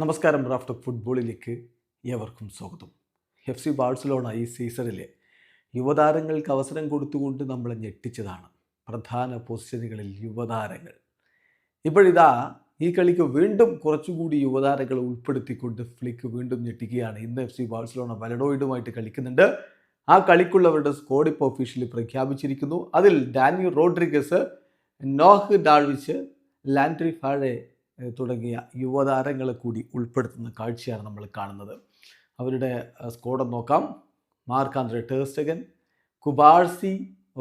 നമസ്കാരം റാഫ്റ്റർ ഫുട്ബോളിലേക്ക് ഏവർക്കും സ്വാഗതം. എഫ് സി ബാഴ്സലോണ ഈ സീസണിലെ യുവതാരങ്ങൾക്ക് അവസരം കൊടുത്തുകൊണ്ട് നമ്മളെ ഞെട്ടിച്ചതാണ്. പ്രധാന പൊസിഷനുകളിൽ യുവതാരങ്ങൾ. ഇപ്പോഴിതാ ഈ കളിക്ക് വീണ്ടും കുറച്ചുകൂടി യുവതാരങ്ങളെ ഉൾപ്പെടുത്തിക്കൊണ്ട് ഫ്ലിക്ക് വീണ്ടും ഞെട്ടിക്കുകയാണ്. ഇന്ന് എഫ് സി ബാഴ്സലോണ വലഡോയിഡുമായിട്ട് കളിക്കുന്നുണ്ട്. ആ കളിക്കുള്ളവരുടെ സ്കോഡ് ഇപ്പോൾ ഒഫീഷ്യലി പ്രഖ്യാപിച്ചിരിക്കുന്നു. അതിൽ Dani Rodriguez Noah Darvich Landry Farre തുടങ്ങിയ യുവതാരങ്ങളെ കൂടി ഉൾപ്പെടുത്തുന്ന കാഴ്ചയാണ് നമ്മൾ കാണുന്നത്. അവരുടെ സ്കോഡ് നോക്കാം. Marc Andre ter Stegen Cubarsi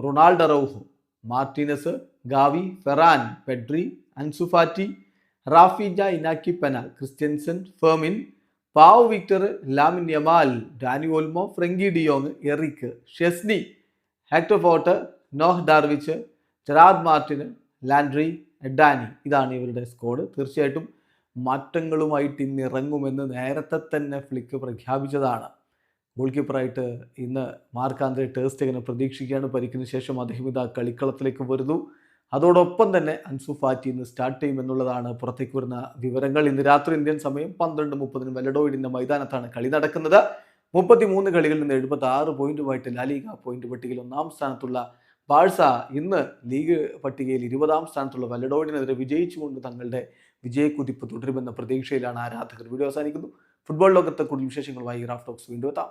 Ronald Araujo Martinez Gavi Ferran Pedri Ansu Fati Raphinha Inaki Pena Christensen Fermin Pau Victor Lamine Yamal Dani Olmo Frenkie de Jong Eric Szczesny Hector Fort Noah Darvich Gerard Martin Landry Dani ഇതാണ് ഇവരുടെ squad തീർച്ചയായിട്ടും മാറ്റങ്ങളുമായിട്ട് ഇന്ന് ഇറങ്ങുമെന്ന് നേരത്തെ തന്നെ Flick പ്രഖ്യാപിച്ചതാണ്. Goal കീപ്പറായിട്ട് ഇന്ന് mark taste ഇങ്ങനെ പ്രതീക്ഷിക്കുകയാണ്. പരിക്കിന് ശേഷം അദ്ദേഹം ഇതാ കളിക്കളത്തിലേക്ക് വരുന്നു. അതോടൊപ്പം തന്നെ അൻസു ഫാറ്റി ഇന്ന് സ്റ്റാർട്ട് ചെയ്യുമെന്നുള്ളതാണ് പുറത്തേക്ക് വരുന്ന വിവരങ്ങൾ. ഇന്ന് രാത്രി ഇന്ത്യൻ സമയം പന്ത്രണ്ട് മുപ്പതിന് വെല്ലഡോയിഡിന്റെ മൈതാനത്താണ് കളി നടക്കുന്നത്. മുപ്പത്തി മൂന്ന് കളികളിൽ നിന്ന് എഴുപത്തി ആറ് പോയിന്റുമായിട്ട് ലാലിക പോയിന്റ് പട്ടികയിൽ ഒന്നാം സ്ഥാനത്തുള്ള ബാഴ്സ ഇന്ന് ലീഗ് പട്ടികയിൽ ഇരുപതാം സ്ഥാനത്തുള്ള വല്ലഡോയിഡിനെതിരെ വിജയിച്ചുകൊണ്ട് തങ്ങളുടെ വിജയക്കുതിപ്പ് തുടരുമെന്ന പ്രതീക്ഷയിലാണ് ആരാധകർ. വീഡിയോ അവസാനിക്കുന്നു. ഫുട്ബോൾ ലോകത്തെ കൂടുതൽ വിശേഷങ്ങളുമായി റാഫ് ടോക്സ് വീണ്ടും എത്താം.